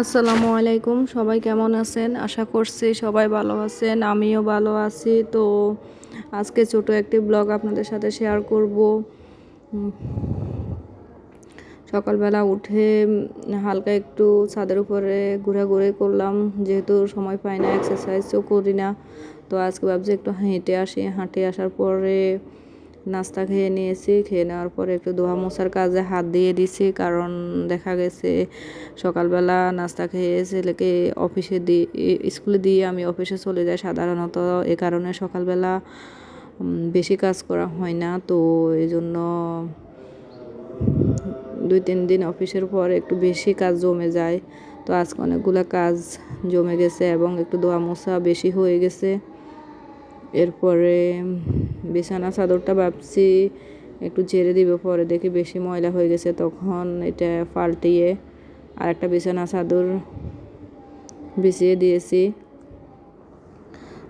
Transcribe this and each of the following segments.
আসসালামু আলাইকুম, সবাই কেমন আছেন? আশা করছি সবাই ভালো আছেন, আমিও ভালো আছি। তো আজকে ছোট একটি ব্লগ আপনাদের সাথে শেয়ার করব। সকালবেলা উঠে হালকা একটু ছাদের উপরে ঘোরাঘুরি করলাম, যেহেতু সময় পাই না এক্সারসাইজও করি না। তো আজকে ভাবছি একটু হেঁটে আসি। হাঁটে আসার পরে নাস্তা খেয়ে নিয়েছি, খেয়ে নেওয়ার পরে একটু দোয়া মোছার কাজে হাত দিয়ে দিছি, কারণ দেখা গেছে সকালবেলা নাস্তা খেয়ে ছেলেকে অফিসে দিয়ে স্কুলে দিয়ে আমি অফিসে চলে যাই সাধারণত। এ কারণে সকালবেলা বেশি কাজ করা হয় না। তো এই জন্য দুই, তিন দিন অফিসের পর একটু বেশি কাজ জমে যায়। তো আজকে অনেকগুলো কাজ জমে গেছে এবং একটু দোয়া মোছা বেশি হয়ে গেছে। এরপরে বিছানা চাদরটা ভাবছি একটু ঝেড়ে দিব পরে দেখি বেশি ময়লা হয়ে গেছে তখন এটা পাল্টিয়ে আর একটা বিছানা চাদর বিছিয়ে দিয়েছি।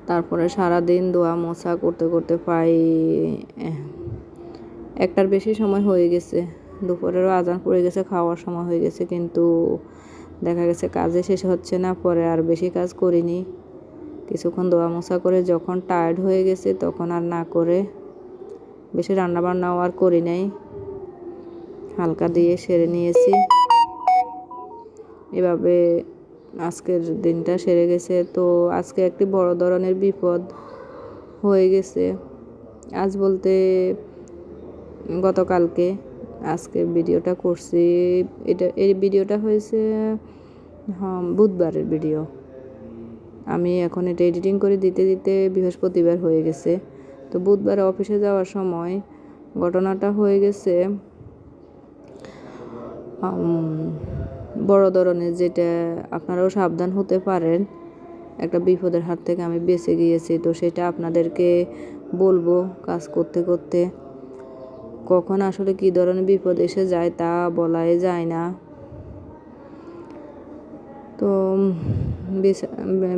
তারপরে সারাদিন দোয়া মোছা করতে করতে এহ, একটার বেশি সময় হয়ে গেছে। দুপুরেরও আজান পড়ে গেছে খাওয়ার সময় হয়ে গেছে কিন্তু দেখা গেছে কাজে শেষ হচ্ছে না পরে আর বেশি কাজ করিনি। কিছুক্ষণ দোয়া মোছা করে যখন টায়ার্ড হয়ে গেছে তখন আর না করে বেশি রান্নাবান্নাও আর করি নাই। হালকা দিয়ে সেরে নিয়েছি। এভাবে আজকের দিনটা সেরে গেছে। তো আজকে একটি বড় ধরনের বিপদ হয়ে গেছে। আজ বলতে গতকালকে আজকে ভিডিওটা করছি। এটা, এই ভিডিওটা হয়েছে হ্যাঁ বুধবারের ভিডিও। আমি এখন এটা এডিটিং করে দিতে দিতে বৃহস্পতিবার হয়ে গেছে। তো বুধবার অফিসে যাওয়ার সময় ঘটনাটা হয়ে গেছে বড় ধরনের যেটা আপনারাও সাবধান হতে পারেন। একটা বিপদের হাত থেকে আমি বেঁচে গিয়েছি, তো সেটা আপনাদেরকে বলব কাজ করতে করতে। কখন আসলে কী ধরনের বিপদ এসে যায় তা বলাই যায় না। তো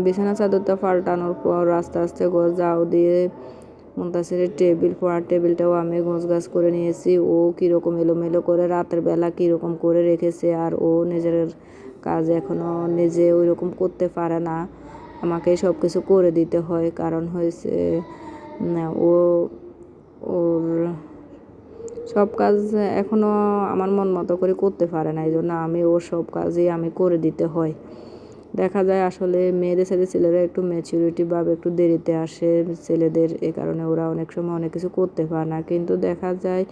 বিছানা চাদরটা পাল্টানোর পর আস্তে আস্তে ঘর যাও দিয়ে। মুন্তাসিরের টেবিল পড়ার টেবিলটাও আমি গাছ করে নিয়েছি। ও কীরকম এলোমেলো করে রাতের বেলা কীরকম করে রেখেছে আর ও নিজের কাজ এখনও নিজে ওই রকম করতে পারে না। আমাকে সব কিছু করে দিতে হয়। কারণ হয়েছে ও, ওর সব কাজ এখনও আমার মন মতো করে করতে পারে না। এই জন্য আমি ওর সব কাজই আমি করে দিতে হয়। দেখা যায় আসলে মেয়েদের সাথে ছেলেরা একটু ম্যাচুরিটি ভাবে একটু দেরিতে আসে। ছেলেদের এ কারণে ওরা অনেক সময় অনেক কিছু করতে পারে না। কিন্তু দেখা যায়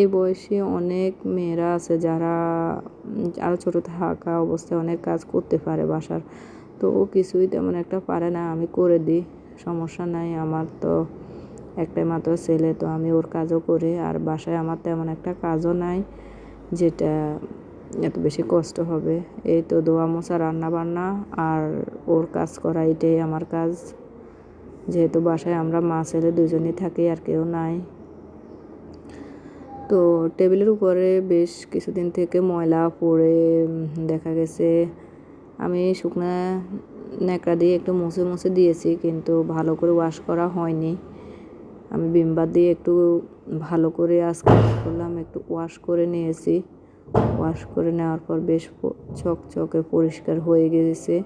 এই বয়সে অনেক মেয়েরা আছে যারা আরও ছোটো থাকা অবস্থায় অনেক কাজ করতে পারে বাসার। তো ও কিছুই তেমন একটা পারে না, আমি করে দিই, সমস্যা নাই। আমার তো একটাই মাত্র ছেলে, তো আমি ওর কাজও করি। আর বাসায় আমার তেমন একটা কাজও নাই, যেটা এত বেশি কষ্ট হবে। এই তো দোয়া মোছা রান্না বান্না আর ওর কাজ করা, এটাই আমার কাজ। যেহেতু বাসায় আমরা মা, ছেলে দুজনেই থাকি, আর কেউ নাই। তো টেবিলের উপরে বেশ কিছুদিন থেকে ময়লা পড়ে দেখা গেছে আমি শুকনা ন্যাকড়া দিয়ে একটু মুছে মুছে দিয়েছি, কিন্তু ভালো করে ওয়াশ করা হয়নি। আমি বিমবার দিয়ে একটু ভালো করে আজকে করলাম, একটু ওয়াশ করে নিয়েছি। ওয়াশ করে নেওয়ার পর বেশ চকচকে পরিষ্কার হয়ে গেছে।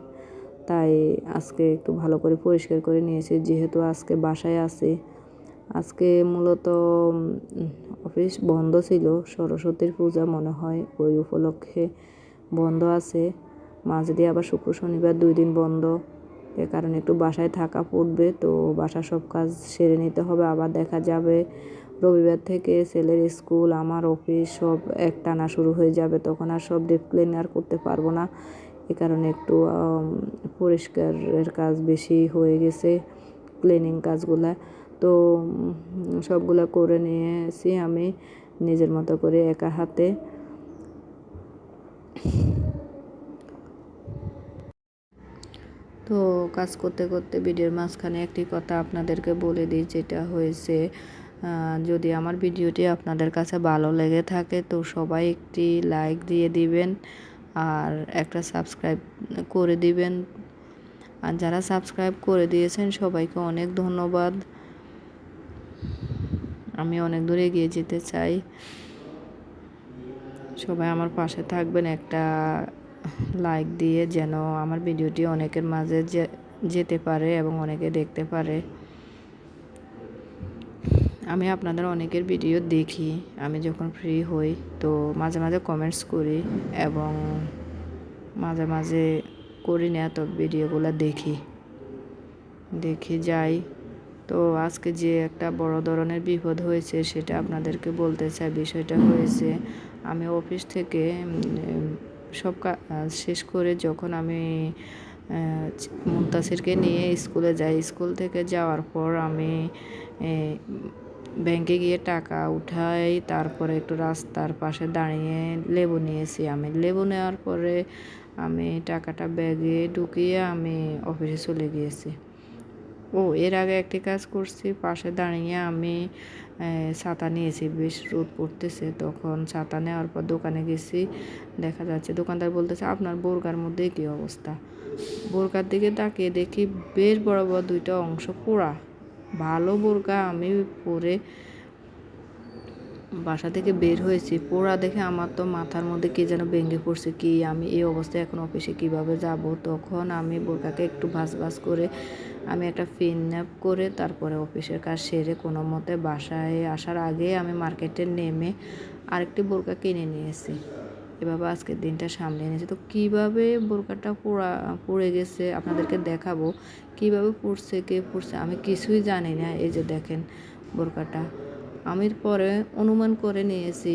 তাই আজকে একটু ভালো করে পরিষ্কার করে নিয়েছি। যেহেতু আজকে বাসায় আছে, আজকে মূলত অফিস বন্ধ ছিল। সরস্বতীর পূজা মনে হয় ওই উপলক্ষে বন্ধ আছে। মাঝে দিয়ে আবার শুক্র শনিবার দুই দিন বন্ধ। এ কারণে একটু বাসায় থাকা পড়বে। তো বাসার সব কাজ সেরে নিতে হবে। আবার দেখা যাবে রবিবার থেকে ছেলের স্কুল, আমার অফিস সব এক টানা শুরু হয়ে যাবে, তখন আর সব ডিপ আর করতে পারব না। এ কারণে একটু পরিষ্কারের কাজ বেশি হয়ে গেছে ক্লিনিং কাজগুলা। তো সবগুলা করে নিয়েছি আমি নিজের মতো করে একা হাতে। তো, কাজ করতে করতে ভিডিওর মাঝখানে একটি কথা আপনাদেরকে বলে দিই, যেটা হয়েছে যদি আমার ভিডিওটি আপনাদের কাছে ভালো লেগে থাকে তো সবাই একটি লাইক দিয়ে দিবেন আর একটা সাবস্ক্রাইব করে দিবেন। আর যারা সাবস্ক্রাইব করে দিয়েছেন সবাইকে অনেক ধন্যবাদ। আমি অনেক দূরে এগিয়ে যেতে চাই। সবাই আমার পাশে থাকবেন, একটা লাইক দিয়ে যেন আমার ভিডিওটি অনেকের মাঝে যেতে পারে এবং অনেকে দেখতে পারে। আমি আপনাদের অনেকের ভিডিও দেখি। আমি যখন ফ্রি হই, তো মাঝে মাঝে কমেন্টস করি এবং মাঝে মাঝে করি না, তো ভিডিওগুলো দেখি। দেখি যাই। তো আজকে যে একটা বড় ধরনের বিপদ হয়েছে, সেটা আপনাদেরকে বলতে চাই। বিষয়টা হয়েছে, আমি অফিস থেকে সব শেষ করে যখন আমি মুন্তাসিরকে নিয়ে স্কুলে যাই, স্কুল থেকে যাওয়ার পর আমি ব্যাংকে গিয়ে টাকা উঠাই, তারপরে একটু রাস্তার পাশে দাঁড়িয়ে লেবু নিয়েছি আমি। লেবু নেওয়ার পরে আমি টাকাটা ব্যাগে ঢুকিয়ে আমি অফিসে চলে গিয়েছি। ও, এর আগে একটি কাজ করছি, পাশে দাঁড়িয়ে আমি ছাতা নিয়েছি। বেশ রোদ পড়তেছে, তখন ছাতা নেওয়ার পর দোকানে গেছি। দেখা যাচ্ছে দোকানদার বলতেছে, আপনার বোরকার মধ্যে কী অবস্থা? বোরকার দিকে তাকিয়ে দেখি বেশ বড় বড় দুইটা অংশ পোড়া। ভালো বোরকা আমি পরে বাসা থেকে বের হয়েছি। পোড়া দেখে আমার তো মাথার মধ্যে কি যেন ভেঙে পড়ছে, কি আমি এই অবস্থায় এখন অফিসে কীভাবে যাব? তখন আমি বোরকাকে একটু ভাস ভাস করে আমি একটা ফিন ন্যাপ করে তারপরে অফিসের কাজ সেরে কোনো মতে বাসায় আসার আগে আমি মার্কেটে নেমে আরেকটি বোরকা কিনে নিয়েছি। এভাবে আজকের দিনটা সামলে এনেছি। তো কীভাবে বোরকাটা পোড়া, পড়ে গেছে আপনাদেরকে দেখাবো। কীভাবে পড়ছে, কে পড়ছে আমি কিছুই জানি না। এই যে দেখেন বোরকাটা। আমি পরে অনুমান করে নিয়েছি।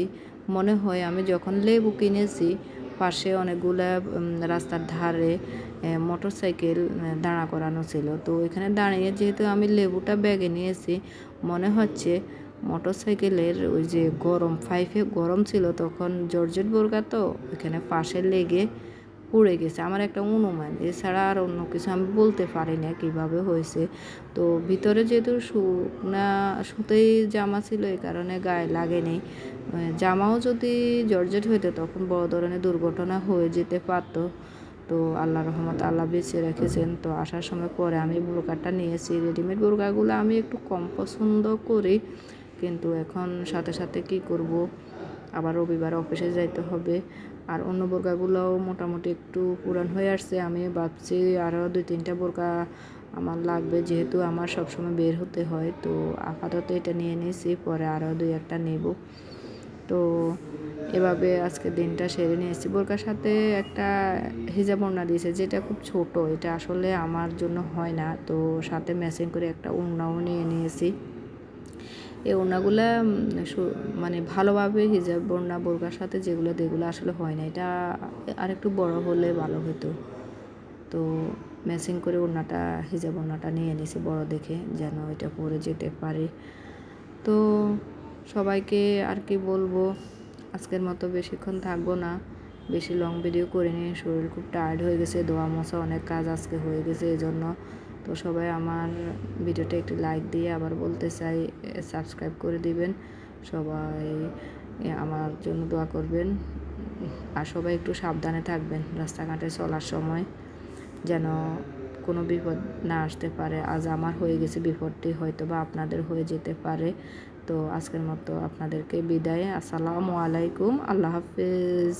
মনে হয় আমি যখন লেবু কিনেছি, পাশে অনেকগুলা রাস্তার ধারে মোটর সাইকেল দাঁড়া করানো ছিল। তো এখানে দাঁড়িয়ে যেহেতু আমি লেবুটা ব্যাগে নিয়েছি, মনে হচ্ছে মোটর সাইকেলের ওই যে গরম ফাইফে গরম ছিল তখন জর্জেট বোরকা তো ওইখানে পাশে লেগে পুড়ে গেছে। আমার একটা অনুমান, এছাড়া আর অন্য কিছু আমি বলতে পারি না কীভাবে হয়েছে। তো ভিতরে যেহেতু শুকনা সুতেই জামা ছিল, এই কারণে গায়ে লাগেনি। জামাও যদি জর্জেট হইতো তখন বড় ধরনের দুর্ঘটনা হয়ে যেতে পারতো। তো আল্লাহ রহমত আল্লাহ বেঁচে রেখেছেন। তো আসার সময় পরে আমি বোরকাটা নিয়েছি। রেডিমেড বোরকাগুলো আমি একটু কম পছন্দ করি। কিন্তু এখন সাথে সাথে কি করব? আবার রবিবার অফিসে যাইতে হবে। আর অন্য বোরকাগুলোও মোটামুটি একটু পুরান হয়ে আসছে। আমি ভাবছি আরও দুই তিনটা বোরকা আমার লাগবে, যেহেতু আমার সবসময় বের হতে হয়। তো আপাতত এটা নিয়ে নিয়েছি পরে আরও দুই একটা নেব। তো এভাবে আজকে দিনটা সেরে নিয়েছি। বোরকার সাথে একটা হিজাব ওড়না দিয়েছে, যেটা খুব ছোট, এটা আসলে আমার জন্য হয় না। তো সাথে ম্যাচিং করে একটা ওড়নাও নিয়ে নিয়েছি। এই ওড়নাগুলা মানে ভালোভাবে হিজাব ওড়না বোরকার সাথে যেগুলো যেগুলো আসলে হয় না। এটা আরেকটু বড় হলে ভালো হতো তো ম্যাচিং করে ওড়নাটা, হিজাব ওড়নাটা নিয়ে নিয়েছি বড় দেখে, যেন এটা পরে যেতে পারে। তো সবাইকে আর কি বলব, আজকের মতো বেশিক্ষণ থাকব না। বেশি লং ভিডিও করে নিয়ে শরীর খুব টায়ার্ড হয়ে গেছে, দোয়া মশা অনেক কাজ আজকে হয়ে গেছে এই জন্য তো সবাই আমার ভিডিওটা একটি লাইক দিয়ে আবার বলতে চাই সাবস্ক্রাইব করে দিবেন। সবাই আমার জন্য দোয়া করবেন। আর সবাই একটু সাবধানে থাকবেন রাস্তাঘাটে চলার সময়, যেন কোনো বিপদ না আসতে পারে। আজ আমার হয়ে গেছে বিপদটি হয়তো বা আপনাদের হয়ে যেতে পারে। তো আজকের মতো আপনাদেরকে বিদায়। আসসালামু আলাইকুম। আল্লাহ হাফিজ।